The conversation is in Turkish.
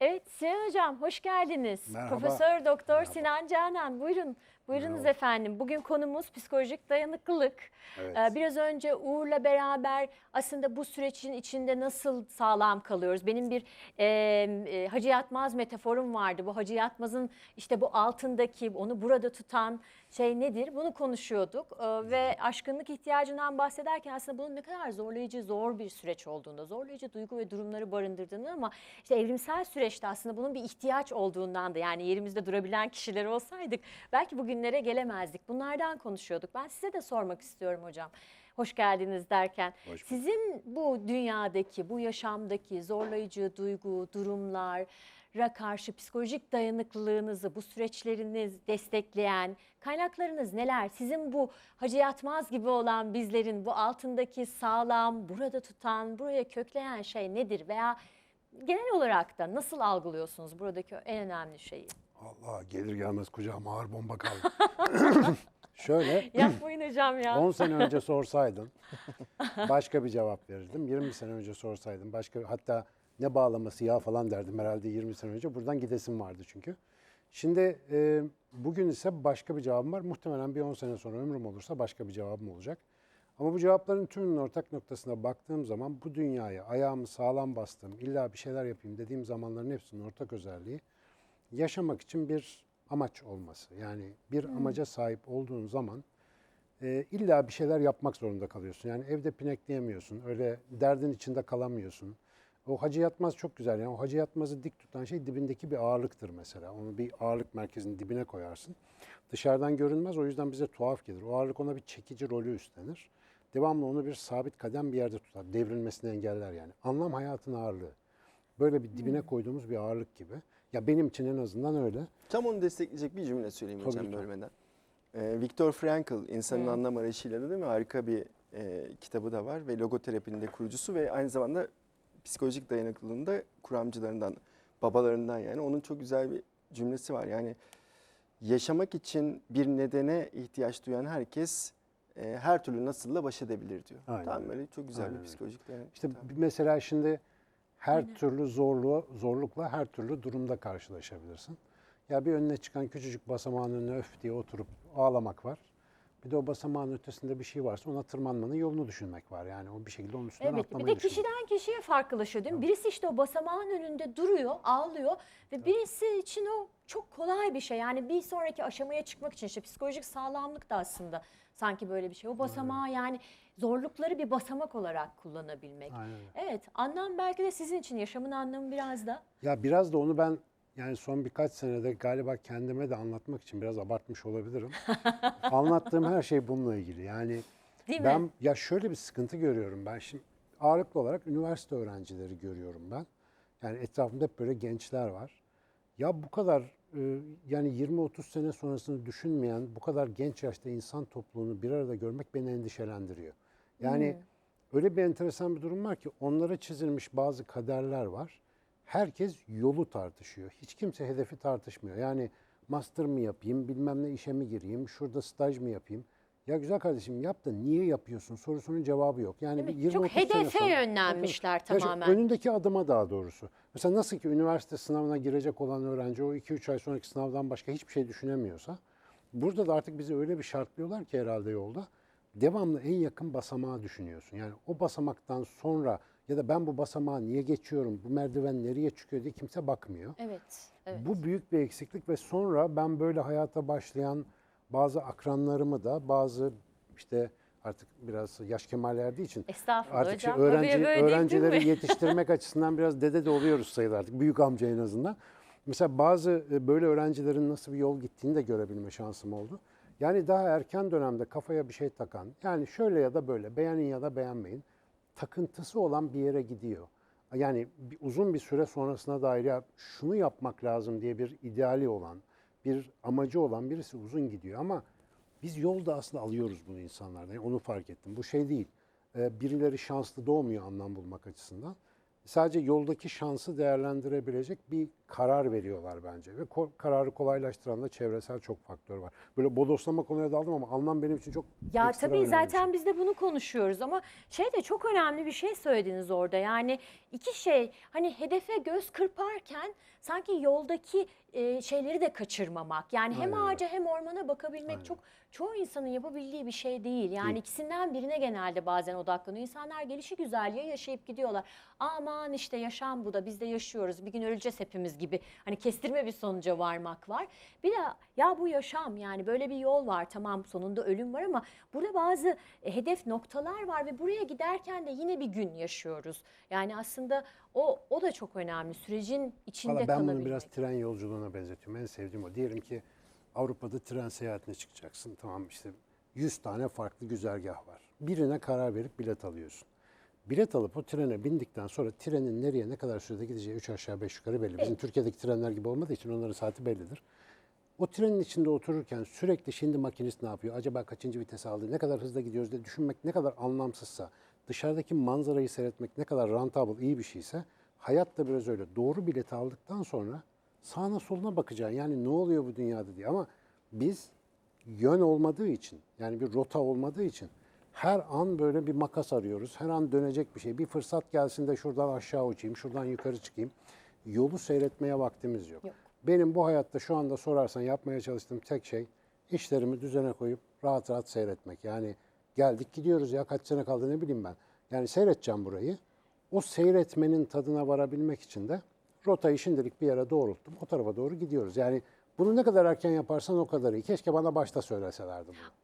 Evet Sinan Hocam hoş geldiniz. Merhaba. Profesör Doktor. Sinan Canan buyurun. Buyurunuz efendim. Bugün konumuz psikolojik dayanıklılık. Evet. Ee, Biraz önce Uğur'la beraber aslında bu sürecin içinde nasıl sağlam kalıyoruz? Benim bir e, e, Hacı Yatmaz metaforum vardı. Bu Hacı Yatmaz'ın işte bu altındaki onu burada tutan şey nedir? Bunu konuşuyorduk Ee, ve aşkınlık ihtiyacından bahsederken aslında bunun ne kadar zorlayıcı, zor bir süreç olduğunda, zorlayıcı duygu ve durumları barındırdığını ama işte evrimsel süreçte aslında bunun bir ihtiyaç olduğundan da yani yerimizde durabilen kişiler olsaydık belki bugünlere gelemezdik. Bunlardan konuşuyorduk. Ben size de sormak istiyorum hocam. Hoş geldiniz derken. Hoş bulduk. Sizin bu dünyadaki, bu yaşamdaki zorlayıcı duygu, durumlara karşı psikolojik dayanıklılığınızı, bu süreçleriniz destekleyen kaynaklarınız neler? Sizin bu Hacı Yatmaz gibi olan bizlerin bu altındaki sağlam, burada tutan, buraya kökleyen şey nedir? Veya genel olarak da nasıl algılıyorsunuz buradaki en önemli şeyi? Allah gelir gelmez kucağıma ağır bomba kaldı. Şöyle Yapmayın hocam ya. 10 sene önce sorsaydın başka bir cevap verirdim. 20 sene önce sorsaydın başka hatta ne bağlaması ya falan derdim herhalde 20 sene önce. Buradan gidesim vardı çünkü. Şimdi e, bugün ise başka bir cevabım var. Muhtemelen bir 10 sene sonra ömrüm olursa başka bir cevabım olacak. Ama bu cevapların tümünün ortak noktasına baktığım zaman bu dünyaya ayağımı sağlam bastım, illa bir şeyler yapayım dediğim zamanların hepsinin ortak özelliği yaşamak için bir amaç olması. Yani bir amaca sahip olduğun zaman e, illa bir şeyler yapmak zorunda kalıyorsun. Yani evde pinekleyemiyorsun, öyle derdin içinde kalamıyorsun. O hacı yatmaz çok güzel. Yani o hacı yatmazı dik tutan şey dibindeki bir ağırlıktır mesela. Onu bir ağırlık merkezinin dibine koyarsın. Dışarıdan görünmez o yüzden bize tuhaf gelir. O ağırlık ona bir çekici rolü üstlenir. Devamlı onu bir sabit kadem bir yerde tutar. Devrilmesini engeller yani. Anlam hayatın ağırlığı. Böyle bir dibine koyduğumuz bir ağırlık gibi. Ya benim için en azından öyle. Tam onu destekleyecek bir cümle söyleyeyim Tabii hocam lütfen. bölmeden. Ee, Viktor Frankl, İnsanın Anlam Arayışıyla da değil mi? Harika bir e, kitabı da var ve logoterapinin de kurucusu ve aynı zamanda psikolojik dayanıklılığın da kuramcılarından, babalarından yani. Onun çok güzel bir cümlesi var. Yani yaşamak için bir nedene ihtiyaç duyan herkes e, her türlü nasılla baş edebilir diyor. Aynen Tam öyle. böyle çok güzel Aynen bir psikolojik dayanıklılık. İşte bir- mesela şimdi her türlü zorluğu, zorlukla her türlü durumda karşılaşabilirsin. Ya bir önüne çıkan küçücük basamağın önüne öf diye oturup ağlamak var. Bir de o basamağın ötesinde bir şey varsa ona tırmanmanın yolunu düşünmek var. Yani o bir şekilde onun üstünden Evet bir atlamayı de düşünmek. kişiden kişiye farklılaşıyor değil mi? Birisi işte o basamağın önünde duruyor, ağlıyor ve birisi için o çok kolay bir şey. Yani bir sonraki aşamaya çıkmak için işte psikolojik sağlamlık da aslında sanki böyle bir şey. O basamağı yani zorlukları bir basamak olarak kullanabilmek. Aynen. Evet anlam belki de sizin için yaşamın anlamı biraz da. Ya biraz da onu ben yani son birkaç senede galiba kendime de anlatmak için biraz abartmış olabilirim. Anlattığım her şey bununla ilgili. Yani Değil mi? ben ya şöyle bir sıkıntı görüyorum ben şimdi ağırlıklı olarak üniversite öğrencileri görüyorum ben. Yani etrafımda hep böyle gençler var. Ya bu kadar yani 20-30 sene sonrasını düşünmeyen bu kadar genç yaşta insan topluluğunu bir arada görmek beni endişelendiriyor. Yani öyle bir enteresan bir durum var ki onlara çizilmiş bazı kaderler var. Herkes yolu tartışıyor. Hiç kimse hedefi tartışmıyor. Yani master mı yapayım, bilmem ne işe mi gireyim, şurada staj mı yapayım? Ya güzel kardeşim yap da niye yapıyorsun sorusunun cevabı yok. Yani bir mi? Çok 20-30 sene hedefe sonra- yönlenmişler Ya şu tamamen. önündeki adıma daha doğrusu. Mesela nasıl ki üniversite sınavına girecek olan öğrenci o 2-3 ay sonraki sınavdan başka hiçbir şey düşünemiyorsa burada da artık bizi öyle bir şartlıyorlar ki herhalde yolda devamlı en yakın basamağı düşünüyorsun. Yani o basamaktan sonra ya da ben bu basamağı niye geçiyorum, bu merdiven nereye çıkıyor diye kimse bakmıyor. Evet. evet. Bu büyük bir eksiklik ve sonra ben böyle hayata başlayan bazı akranlarımı da bazı işte artık biraz yaş kemal erdiği için Estağfurullah artık şey, hocam. öğrenci, böyle değil, değil öğrencileri yetiştirmek açısından biraz dede de oluyoruz sayılır artık. Büyük amca en azından. Mesela bazı e, böyle öğrencilerin nasıl bir yol gittiğini de görebilme şansım oldu. Yani daha erken dönemde kafaya bir şey takan, yani şöyle ya da böyle, beğenin ya da beğenmeyin, takıntısı olan bir yere gidiyor. Yani bir, uzun bir süre sonrasına dair ya şunu yapmak lazım diye bir ideali olan, bir amacı olan birisi uzun gidiyor ama biz yolda aslında alıyoruz bunu insanlardan. Yani onu fark ettim. Bu şey değil. Ee, birileri şanslı doğmuyor anlam bulmak açısından. sadece yoldaki şansı değerlendirebilecek bir karar veriyorlar bence. Ve kararı kolaylaştıran da çevresel çok faktör var. Böyle bodoslama konuya daldım ama anlam benim için çok Ya tabii bir şey. zaten biz de bunu konuşuyoruz ama şey de çok önemli bir şey söylediniz orada. Yani iki şey hani hedefe göz kırparken sanki yoldaki e, şeyleri de kaçırmamak. Yani hem Aynen ağaca hem ormana bakabilmek çok çoğu insanın yapabildiği bir şey değil. Yani Değil. ikisinden birine genelde bazen odaklanıyor. İnsanlar gelişi güzel ya yaşayıp gidiyorlar. Aman işte yaşam bu da biz de yaşıyoruz. Bir gün öleceğiz hepimiz gibi. Hani kestirme bir sonuca varmak var. Bir de ya bu yaşam yani böyle bir yol var tamam sonunda ölüm var ama burada bazı e, hedef noktalar var ve buraya giderken de yine bir gün yaşıyoruz. Yani aslında o o da çok önemli. Sürecin içinde Valla ben bunu kalabilmek. biraz tren yolculuğuna benzetiyorum. En sevdiğim o. Diyelim ki Avrupa'da tren seyahatine çıkacaksın. Tamam işte 100 tane farklı güzergah var. Birine karar verip bilet alıyorsun. Bilet alıp o trene bindikten sonra trenin nereye ne kadar sürede gideceği 3 aşağı 5 yukarı belli. Bizim Evet. Türkiye'deki trenler gibi olmadığı için onların saati bellidir. O trenin içinde otururken sürekli şimdi makinist ne yapıyor? Acaba kaçıncı vites aldı? Ne kadar hızla gidiyoruz diye düşünmek ne kadar anlamsızsa, dışarıdaki manzarayı seyretmek ne kadar rentable, iyi bir şeyse hayat da biraz öyle. Doğru bileti aldıktan sonra sağına soluna bakacaksın. Yani ne oluyor bu dünyada diye. Ama biz yön olmadığı için, yani bir rota olmadığı için her an böyle bir makas arıyoruz. Her an dönecek bir şey. Bir fırsat gelsin de şuradan aşağı uçayım, şuradan yukarı çıkayım. Yolu seyretmeye vaktimiz yok. Yok. Benim bu hayatta şu anda sorarsan yapmaya çalıştığım tek şey işlerimi düzene koyup rahat rahat seyretmek. Yani geldik gidiyoruz ya kaç sene kaldı ne bileyim ben. Yani seyredeceğim burayı. O seyretmenin tadına varabilmek için de rotayı şimdilik bir yere doğrulttum. O tarafa doğru gidiyoruz. Yani bunu ne kadar erken yaparsan o kadar iyi. Keşke bana başta söyleselerdi bunu.